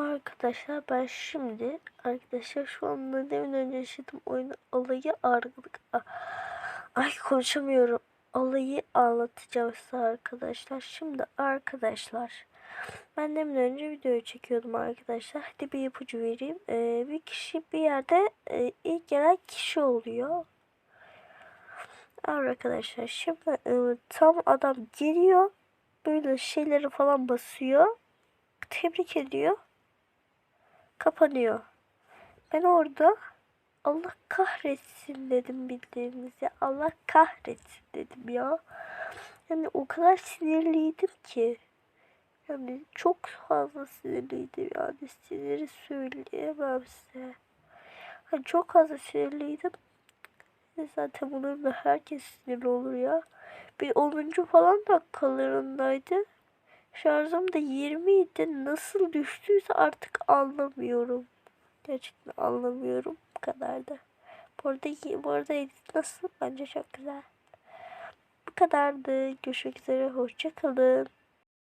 Arkadaşlar ben şimdi arkadaşlar şu anda demin önce yaşadığım oyunu olayı argılık ay konuşamıyorum olayı anlatacağım size arkadaşlar. Şimdi arkadaşlar ben demin önce videoyu çekiyordum arkadaşlar. Hadi bir ipucu vereyim. Ee, bir kişi bir yerde e, ilk gelen kişi oluyor. Arkadaşlar şimdi e, tam adam geliyor. Böyle şeyleri falan basıyor. Tebrik ediyor. Kapanıyor. Ben orada Allah kahretsin dedim bildiğimizi. Allah kahretsin dedim ya. Yani o kadar sinirliydim ki. Yani çok fazla sinirliydim yani siniri söyleyemem size. Yani çok fazla sinirliydim. E Zaten bunun da herkes sinirli olur ya. Bir 10. falan dakikalarındaydı. Şarjım da 20 idi. Nasıl düştüyse artık anlamıyorum. Gerçekten anlamıyorum. Bu kadar da. Bu arada, bu arada edit nasıl? Bence çok güzel. Bu kadardı. Görüşmek üzere. Hoşçakalın.